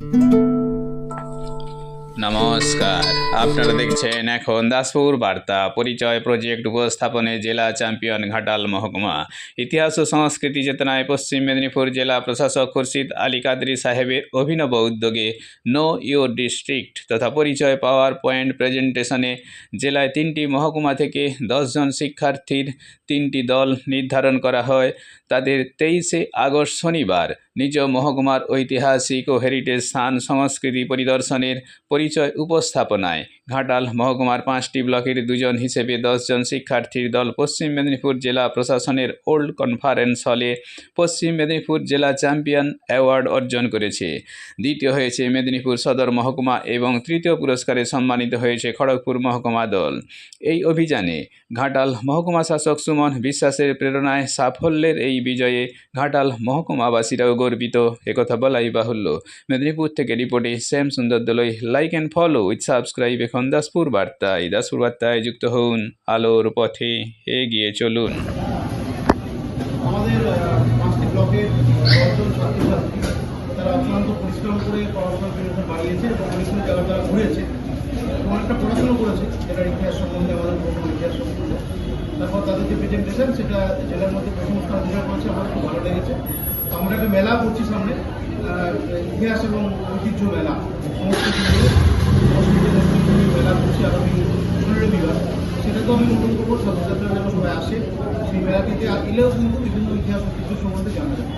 you. নমস্কার। আপনারা দেখছেন এখন দাসপুর বার্তা, পরিচয় প্রজেক্ট উপস্থাপনে জেলা চ্যাম্পিয়ন ঘাটাল মহকুমা। ইতিহাস ও সংস্কৃতি চেতনায় পশ্চিম মেদিনীপুর জেলা প্রশাসক খুরশিদ আলী কাদরি সাহেবের অভিনব উদ্যোগে নো ইউর ডিস্ট্রিক্ট তথা পরিচয় পাওয়ার পয়েন্ট প্রেজেন্টেশনে জেলায় তিনটি মহকুমা থেকে দশজন শিক্ষার্থীর তিনটি দল নির্ধারণ করা হয়। তাদের তেইশে আগস্ট শনিবার নিজ মহকুমার ঐতিহাসিক ও হেরিটেজ স্থান সংস্কৃতি পরিদর্শনের পরিচয় উপস্থাপনায়। ঘাটাল মহকুমার পাঁচটি ব্লকের দুজন হিসেবে দশজন শিক্ষার্থীর দল পশ্চিম মেদিনীপুর জেলা প্রশাসনের ওল্ড কনফারেন্স হলে পশ্চিম মেদিনীপুর জেলা চ্যাম্পিয়ন অ্যাওয়ার্ড অর্জন করেছে। দ্বিতীয় হয়েছে মেদিনীপুর সদর মহকুমা এবং তৃতীয় পুরস্কারে সম্মানিত হয়েছে খড়গপুর মহকুমা দল। এই অভিযানে ঘাটাল মহকুমা শাসক সুমন বিশ্বাসের প্রেরণায় সাফল্যের এই বিজয়ে ঘাটাল মহকুমাবাসীরাও গর্বিত। একথা বলাই বাহুল্য। মেদিনীপুর থেকে রিপোর্টে Shyam Sundar Dalui, like and follow with subscribe এখন দাসপুর বার্তায় দাসপুর বার্তায় যুক্ত হন আলোর পথে এগিয়ে চলুন। আমাদের পড়াশোনা করেছে ইতিহাস সম্বন্ধে আমাদের তারপর তাদের যে প্রেজেন্টেশন সেটা জেলার মধ্যে স্থান অধিকার করেছে, আমার খুব ভালো লেগেছে। আমরা একটা মেলা করছি সামনে ইতিহাস এবং ঐতিহ্য মেলা। সংস্কৃতি মেলা করছি আগামী বিভাগ সেটাকেও আমি অনুরোধ করব ছাত্রছাত্রীরা যেন সবাই আসে। সেই মেলাটিতে থেকে কিন্তু বিভিন্ন ইতিহাস ঐতিহ্য সম্বন্ধে জানা যায়।